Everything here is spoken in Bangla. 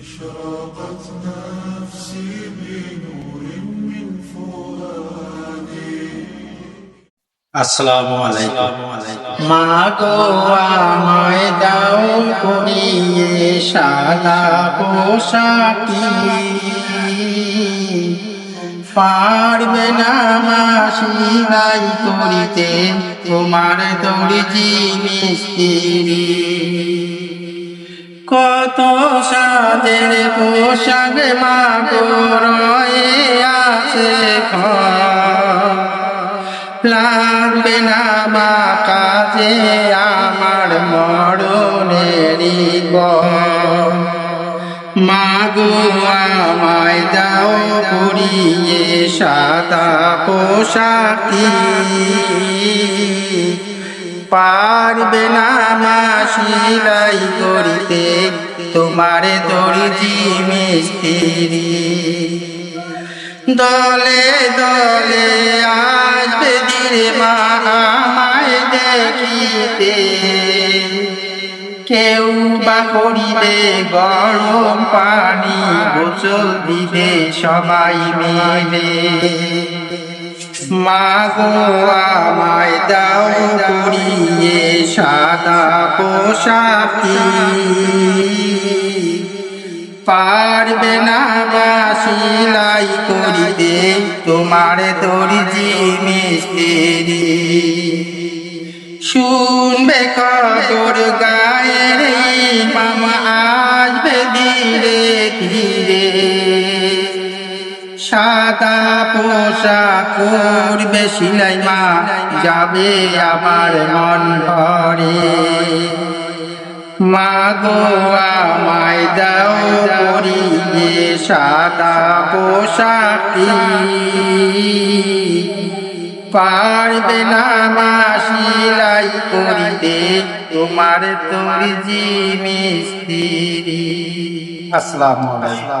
أشرقت نفسي بنور من فؤادي আসসালামু আলাইকুম মা গো আমায় দাও করিয়ে সাদা পোশাকি পারবে না মাসিরাই করিতে তোমার দর্জি মিস্ত্রি কত সাজের পোশাক মা গো রয়ে আছে লাগবে না মা কাজে আমার মরণেরই পর মাগো আমায় দাও পরিয়ে সাদা পোশাকি পারবে না মা সিলাই করিতে, তোমার দর্জি মিস্ত্রি। দলে দলে আসবে ধীরে মা আমায় দেখিতে। কেউ বা করিবে গরম পানি, গোসল দিবে সবাই মিলে। মাগো আমায় দাও করিয়ে সাদা পোশাকি পারবে না বা সিলাই করিতে তোমার দর্জি মিস্ত্রি। শুনবে কবর গায়ের মামা সাদা পোশাক করবে সিলাই মা যাবে আমার মন ভরে মাগো আমায় দাও করিয়ে সাদা পোশাকি পারবে না মা সিলাই করিতে তোমার দর্জি মিস্ত্রি। আসসালামু আলাইকুম।